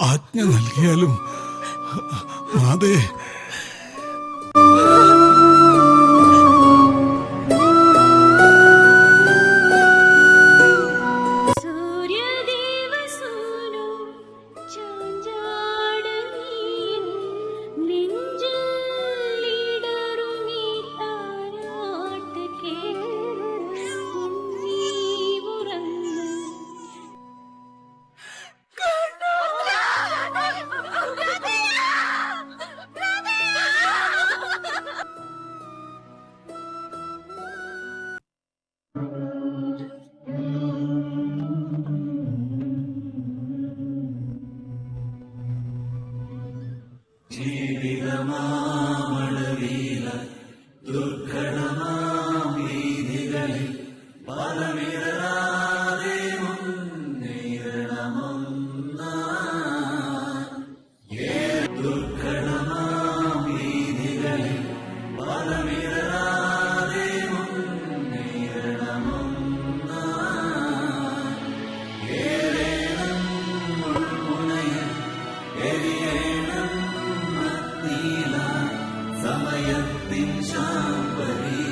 ആജ്ഞ നൽകിയാലും മാതേ ജീവിതമാമണവീല ദുഃഖ ഭയത്തിൻ ശാമ്പരീ